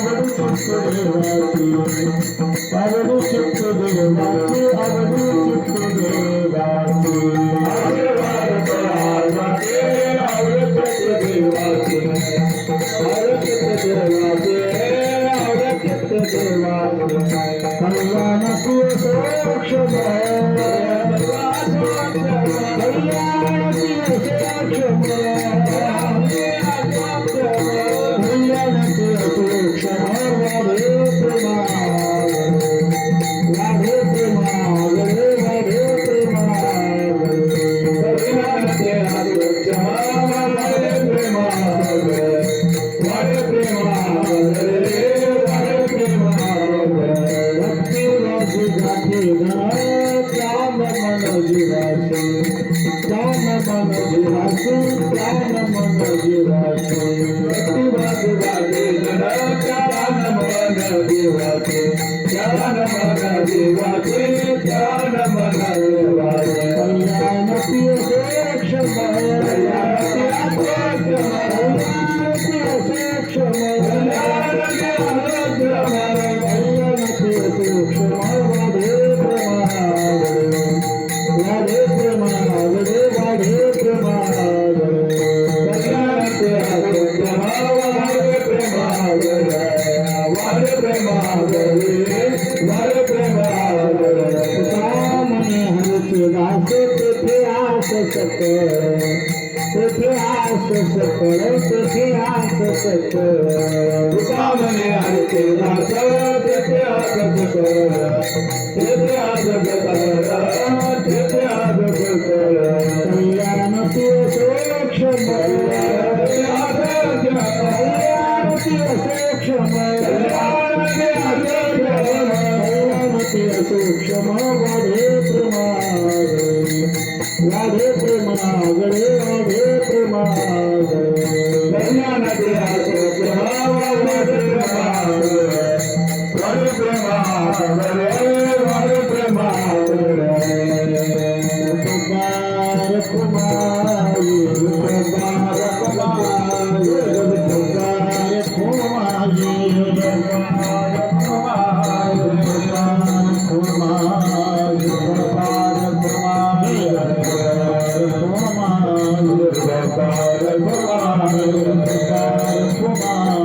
ಅವರು ಸುತ್ತದೇ ಮಾತು ಅವರು ಸುತ್ತದೇ ಮಾತು ಅವರು Jana mana jiwa jana mana jiwa jana mana jiwa jana mana jiwa jana mana jiwa सकळ तेथे आस सकळ तेथे आस सकळ तुकावणे आरते नाचळ तेथे वाढे प्रमाण वाढे Thank you. Thank you.